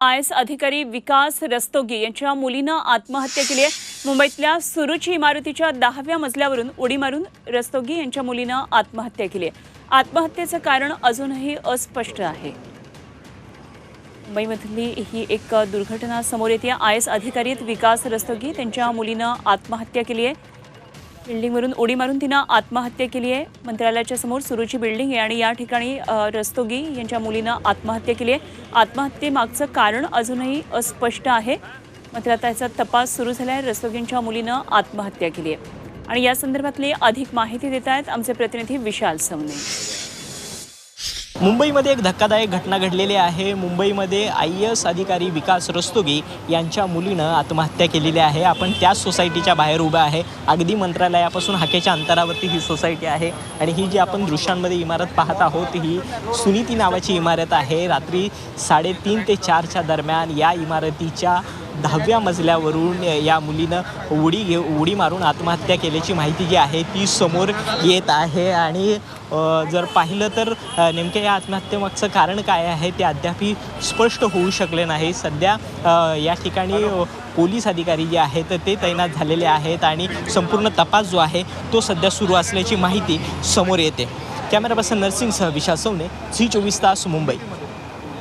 I S अधिकारी विकास रस्तोगी यांच्या मुलीनं आत्महत्या केली आहे. मुंबईतल्या सुरुची इमारतीच्या दहाव्या मजल्यावरून उडी मारून रस्तोगी यांच्या मुलीनं आत्महत्या केली आहे. आत्महत्येचं कारण अजूनही अस्पष्ट आहे. मुंबईमधली ही एक दुर्घटना समोर येते. आय एस अधिकारी विकास रस्तोगी त्यांच्या मुलीनं आत्महत्या केली आहे. बिल्डिंगवरून उडी मारून तिनं आत्महत्या केली आहे. मंत्रालयाच्या समोर सुरूची बिल्डिंग आहे आणि या ठिकाणी रस्तोगी यांच्या मुलीनं आत्महत्या केली आहे. आत्महत्येमागचं कारण अजूनही अस्पष्ट आहे. मात्र आता याचा तपास सुरू झाला आहे रस्तोगींच्या मुलीनं आत्महत्या केली आहे. आणि या संदर्भातली अधिक माहिती देत आहेत आमचे प्रतिनिधी विशाल सवने. मुंबईमध्ये एक धक्कादायक घटना घडलेली आहे. मुंबईमध्ये आय एस अधिकारी विकास रस्तोगी यांच्या मुलीनं आत्महत्या केलेली आहे. आपण त्याच सोसायटीच्या बाहेर उभं आहे. अगदी मंत्रालयापासून हाकेच्या अंतरावरती ही सोसायटी आहे आणि ही जी आपण दृश्यांमध्ये इमारत पाहत आहोत ही सुनीती नावाची इमारत आहे. रात्री साडेतीन ते चारच्या दरम्यान या इमारतीच्या दहाव्या मजल्यावरून या मुलीनं उडी घे उडी मारून आत्महत्या केल्याची माहिती जी आहे ती समोर येत आहे. आणि जर पाहिलं तर नेमक्या या आत्महत्येमागचं कारण काय आहे ते अद्यापही स्पष्ट होऊ शकले नाही. सध्या या ठिकाणी पोलीस अधिकारी जे आहेत ते तैनात झालेले आहेत आणि संपूर्ण तपास जो आहे तो सध्या सुरू असल्याची माहिती समोर येते. कॅमेरा पर्सन नर्सिंगसह विशाल सवने झी चोवीस तास मुंबई.